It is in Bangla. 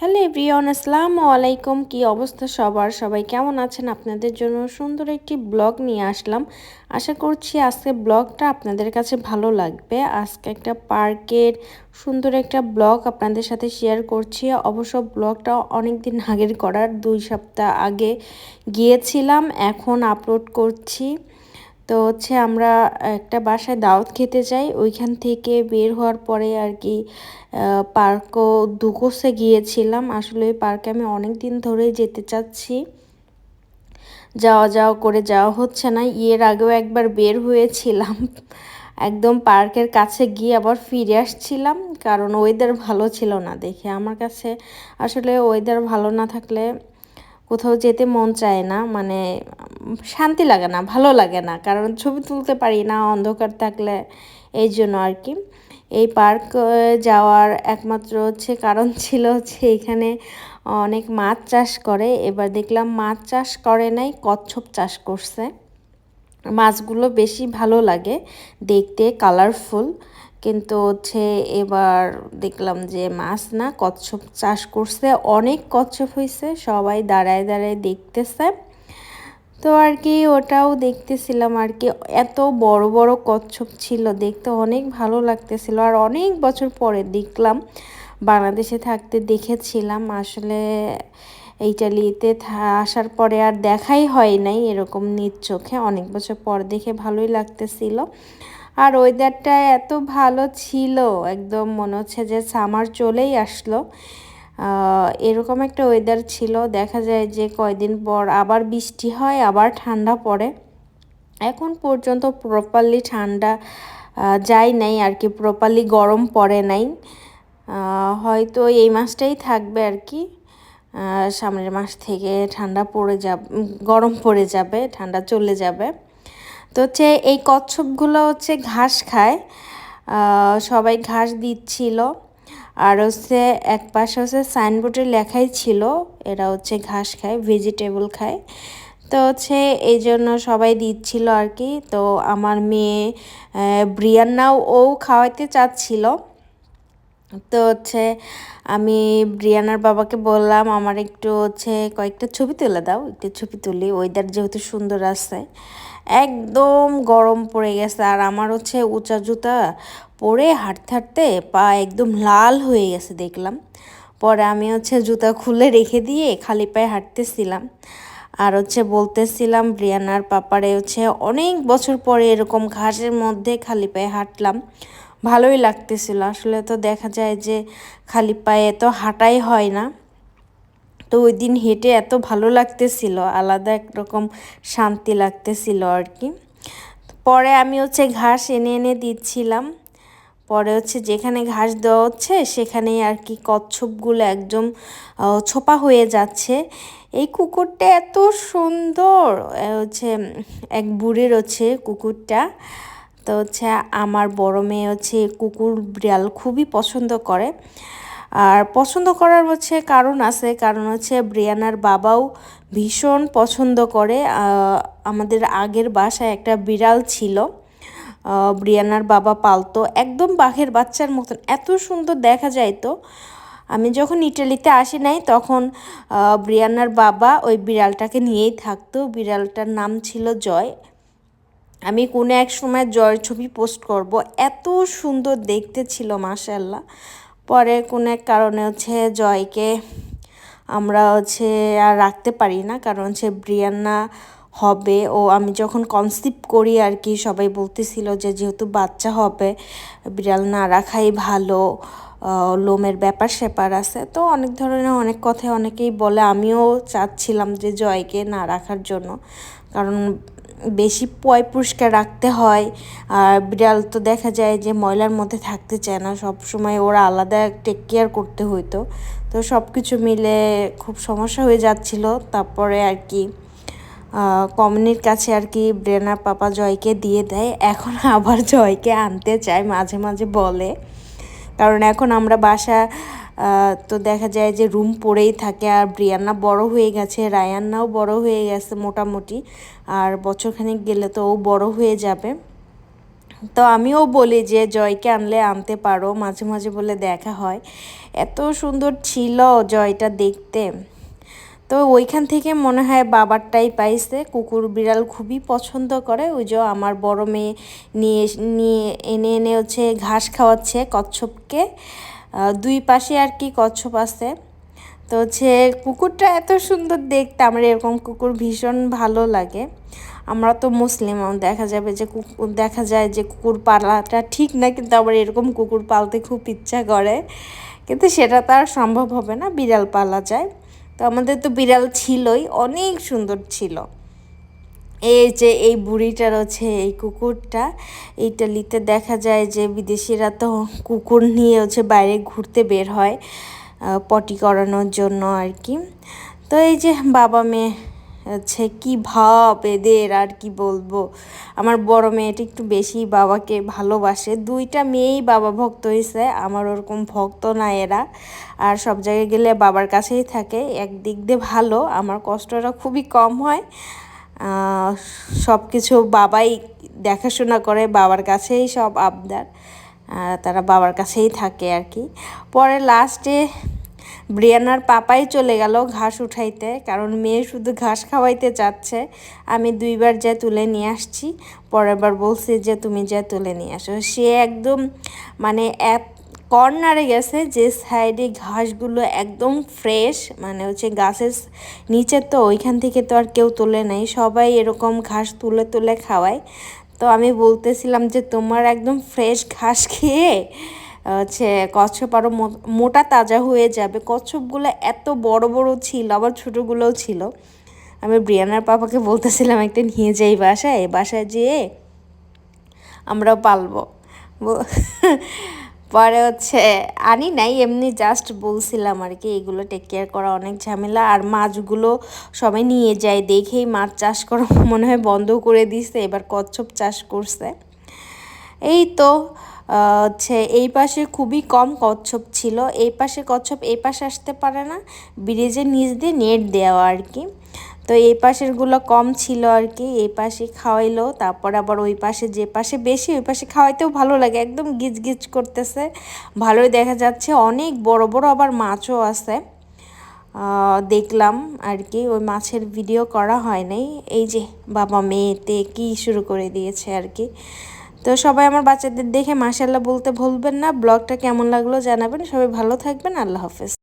হ্যালো এভরিওয়ান, আসসালামু আলাইকুম। কি অবস্থা সবার? সবাই কেমন আছেন? আপনাদের জন্য সুন্দর একটি ব্লগ নিয়ে আসলাম। আশা করছি আজকে ব্লগটা আপনাদের কাছে ভালো লাগবে। আজকে একটা পার্কের সুন্দর একটা ব্লগ আপনাদের সাথে শেয়ার করছি। অবশ্য ব্লগটা অনেক দিন আগের করার, দুই সপ্তাহ আগে গিয়েছিলাম, এখন আপলোড করছি। তো হচ্ছে আমরা একটা বাসায় দাওয়াত খেতে যাই, ওইখান থেকে বের হওয়ার পরে আর কি পার্কও দুকোসে গিয়েছিলাম। আসলে ওই পার্কে আমি অনেক দিন ধরেই যেতে চাচ্ছি। যাওয়া যাওয়া করে যাওয়া হচ্ছে না এর আগেও একবার বের হয়েছিলাম। একদম পার্কের কাছে গিয়ে আবার ফিরে আসছিলাম, কারণ ওয়েদার ভালো ছিল না দেখে। আমার কাছে আসলে ওয়েদার ভালো না থাকলে কোথাও যেতে মন চায় না মানে শান্তি লাগে না, ভালো লাগে না। কারণ ছবি তুলতে পারি না, অন্ধকার থাকলে, এই জন্য আর কি। এই পার্ক যাওয়ার একমাত্র হচ্ছে কারণ ছিল হচ্ছে এখানে অনেক মাছ চাষ করে। এবার দেখলাম মাছ চাষ করে নাই, কচ্ছপ চাষ করছে। মাছগুলো বেশি ভালো লাগে, দেখতে কালারফুল কিন্তু হচ্ছে এবার দেখলাম যে মাছ না কচ্ছপ চাষ করছে, অনেক কচ্ছপ হয়েছে সবাই দাঁড়ায় দাঁড়ায় দেখতেছে। তো আর কি ওটাও দেখতেছিলাম আর কি, এত বড় বড় কচ্ছপ ছিল, দেখতে অনেক ভালো লাগতেছিল। আর অনেক বছর পরে দেখলাম, বাংলাদেশে থাকতে দেখেছিলাম, আসলে ইটালিতে আসার পরে আর দেখাই হয় নাই এরকম নিজ চোখে, অনেক বছর পর দেখে ভালোই লাগতেছিল। আর ওয়েদারটা এত ভালো ছিল, একদম মনে হচ্ছে যে সামার চলেই আসলো। এরকম একটা ওয়েদার ছিল, দেখা যায় যে কয়দিন পর আবার বৃষ্টি হয়, আবার ঠান্ডা পড়ে। এখন পর্যন্ত প্রপারলি ঠান্ডা যায় নাই আর কি প্রপারলি গরম পড়ে নাই। হয়তো এই মাসটাই থাকবে আর কি। সামনের মাস থেকে ঠান্ডা পড়ে যাবে, গরম পড়ে যাবে, ঠান্ডা চলে যাবে। তো হচ্ছে এই কচ্ছপগুলো হচ্ছে ঘাস খায় সবাই ঘাস দিচ্ছিল। আর হচ্ছে এক পাশে হচ্ছে সাইনবোর্ডে লেখাই ছিল, এরা হচ্ছে ঘাস খায়, ভেজিটেবল খায়। তো হচ্ছে এই জন্য সবাই দিচ্ছিল আর কি। তো আমার মেয়ে ব্রিয়ান্নাও ও খাওয়াইতে চাচ্ছিল। তো হচ্ছে আমি ব্রিয়ানার বাবাকে বললাম, আমার একটু হচ্ছে কয়েকটা ছবি তুলে দাও, একটু ছবি তুলি ওয়েদার যেহেতু সুন্দর আছে। একদম গরম পড়ে গেছে আর আমার হচ্ছে উঁচা জুতা পরে হাঁটতে হাঁটতে পা একদম লাল হয়ে গেছে দেখলাম। পরে আমি হচ্ছে জুতা খুলে রেখে দিয়ে খালি পায়ে হাঁটতেছিলাম। আর হচ্ছে বলতেছিলাম ব্রিয়ানার পাপারে হচ্ছে অনেক বছর পরে এরকম ঘাসের মধ্যে খালি পায়ে হাঁটলাম। ভালোই লাগতেছিল। আসলে তো দেখা যায় যে খালি পায়ে তো হাঁটাই হয় না। তো ওই দিন হেঁটে এত ভালো লাগতেছিল, আলাদা একরকম শান্তি লাগতেছিল আর কি পরে আমি হচ্ছে ঘাস এনে এনে দিচ্ছিলাম। পরে হচ্ছে যেখানে ঘাস দেওয়া হচ্ছে, সেখানেই আর কি কচ্ছপগুলো একদম ছোপা হয়ে যাচ্ছে। এই কুকুরটা এত সুন্দর হচ্ছে এক বুড়ির হচ্ছে কুকুরটা। তো হচ্ছে আমার বড় মেয়ে হচ্ছে কুকুর বিড়াল খুবই পছন্দ করে। আর পছন্দ করার হচ্ছে কারণ আছে, কারণ হচ্ছে ব্রিয়ানার বাবাও ভীষণ পছন্দ করে। আমাদের আগের বাসায় একটা বিড়াল ছিল। ব্রিয়ানার বাবা পালতো, একদম বাঘের বাচ্চার মতন, এত সুন্দর দেখা যায় তো আমি যখন ইটালিতে আসি নাই, তখন ব্রিয়ানার বাবা ওই বিড়ালটাকে নিয়েই থাকতো। বিড়ালটার নাম ছিল জয়। আমি কোনো এক সময় জয়ের ছবি পোস্ট করব। এত সুন্দর দেখতে ছিল মাশাল্লাহ পরে কোনো এক কারণে হচ্ছে জয়কে আমরা হচ্ছে আর রাখতে পারি না, কারণ হচ্ছে ব্রিয়ান্না হবে। ও আমি যখন কনসিভ করি আর কি সবাই বলতেছিল যে যেহেতু বাচ্চা হবে বিড়াল না রাখাই ভালো লোমের ব্যাপার স্যাপার আছে। তো অনেক ধরনের অনেক কথায় অনেকেই বলে। আমিও চাচ্ছিলাম যে জয়কে না রাখার জন্য, কারণ বেশি পয় পরিষ্কার রাখতে হয়। আর বিড়াল তো দেখা যায় যে ময়লার মধ্যে থাকতে চায় না সব সময় ওরা আলাদা টেক কেয়ার করতে হইতো। তো সব কিছু মিলে খুব সমস্যা হয়ে যাচ্ছিল। তারপরে আর কি কমিনির কাছে আর কি ব্রেনার পাপা জয়কে দিয়ে দেয়। এখন আবার জয়কে আনতে চায়, মাঝে মাঝে বলে। কারণ এখন আমরা বাসা তো দেখা যায় যে রুম পড়েই থাকে আর ব্রিয়ান্না বড় হয়ে গেছে, রায়ান্নাও বড় হয়ে গেছে মোটামুটি, আর বছরখানেক গেলে তো ও বড় হয়ে যাবে। তো আমিও বলি যে জয়কে আনলে আনতে পারো, মাঝে মাঝে বলে দেখা হয়। এত সুন্দর ছিল জয়টা দেখতে। তো ওইখান থেকে মনে হয় বাবারটাই পাইছে, কুকুর বিড়াল খুবই পছন্দ করে, ওই যে আমার বড় মেয়ে নিয়ে নিয়ে এনে এনে হচ্ছে ঘাস খাওয়াচ্ছে কচ্ছপকে। দুই পাশে আর কি কচ্ছপ আছে। তো হচ্ছে কুকুরটা এত সুন্দর দেখতে, আমার এরকম কুকুর ভীষণ ভালো লাগে। আমরা তো মুসলিম দেখা যাবে যে কুকুর দেখা যায় যে কুকুর পালাটা ঠিক না, কিন্তু আবার এরকম কুকুর পালতে খুব ইচ্ছা করে। কিন্তু সেটা তো আর সম্ভব হবে না, বিড়াল পালা যায়। তো আমাদের তো বিড়াল ছিলই, অনেক সুন্দর ছিল। এই যে এই বুড়িটার হচ্ছে এই কুকুরটা, ইটালিতে দেখা যায় যে বিদেশিরা তো কুকুর নিয়ে হচ্ছে বাইরে ঘুরতে বের হয় পটি করানোর জন্য আর কি। তো এই যে বাবা মেয়ে হচ্ছে কি ভাব এদের, আর কি বলব? আমার বড় মেয়েটা একটু বেশি বাবাকে ভালোবাসে। দুইটা মেয়েই বাবা ভক্ত হয়েছে আমার ওরকম ভক্ত না এরা। আর সব জায়গায় গেলে বাবার কাছেই থাকে, একদিক দিয়ে ভালো, আমার কষ্টটা খুবই কম হয়। সব কিছু বাবাই দেখাশোনা করে, বাবার কাছেই সব আবদার। তারা বাবার কাছেই থাকে আর কি। পরে লাস্টে ব্রিয়ানার পাপাই চলে গেল ঘাস উঠাইতে, কারণ মেয়ে শুধু ঘাস খাওয়াইতে চাচ্ছে। আমি দুইবার যা তুলে নিয়ে আসছি পরের বার বলছি যে, তুমি যা তুলে নিয়ে আসো। সে একদম মানে এক কর্নারে গেছে, যে সাইডে ঘাসগুলো একদম ফ্রেশ মানে হচ্ছে গাছের নিচে তো ওইখান থেকে তো আর কেউ তোলে নাই সবাই এরকম ঘাস তুলে তুলে খাওয়ায়। তো আমি বলতেছিলাম যে, তোমার একদম ফ্রেশ ঘাস খেয়ে, হচ্ছে কচ্ছপ আরও মোটা তাজা হয়ে যাবে। কচ্ছপগুলো এত বড় বড় ছিল, আবার ছোটোগুলোও ছিল। আমি ব্রিয়ানার পাপাকে বলতেছিলাম, একটা নিয়ে যাই বাসায় বাসায় যেয়ে আমরাও পালবো। পরে হচ্ছে, আনি নাই, এমনি জাস্ট বলছিলাম আর কি, এগুলো টেক কেয়ার করা অনেক ঝামেলা। আর মাছগুলো সবাই নিয়ে যায়, দেখেই মাছ চাষ করা মনে হয় বন্ধ করে দিছে, এবার কচ্ছপ চাষ করছে। এই তো হচ্ছে এই পাশে খুবই কম কচ্ছপ ছিল, এই পাশে কচ্ছপ, এই পাশে আসতে পারে না, ব্রিজের নিচ দিয়ে নেট দেওয়া আর কি। তো এই পাশেরগুলো কম ছিল আর কি, এই পাশে খাওয়াইলো, তারপর আবার ওই পাশে যে পাশে বেশি, ওই পাশে খাওয়াইতেও ভালো লাগে, একদম গিজ গিজ করতেছে। ভালোই দেখা যাচ্ছে, অনেক বড় বড় আবার মাছও আছে। দেখলাম আর কি, ওই মাছের ভিডিও করা হয় নাই। এই যে বাবা মেয়েতে কি শুরু করে দিয়েছে আর কি। তো সবাই আমার বাচ্চাদের দেখে মাসাল্লাহ বলতে ভুলবেন না। ব্লগটা কেমন লাগল জানাবেন। সবাই ভালো থাকবেন। আল্লাহ হাফেজ।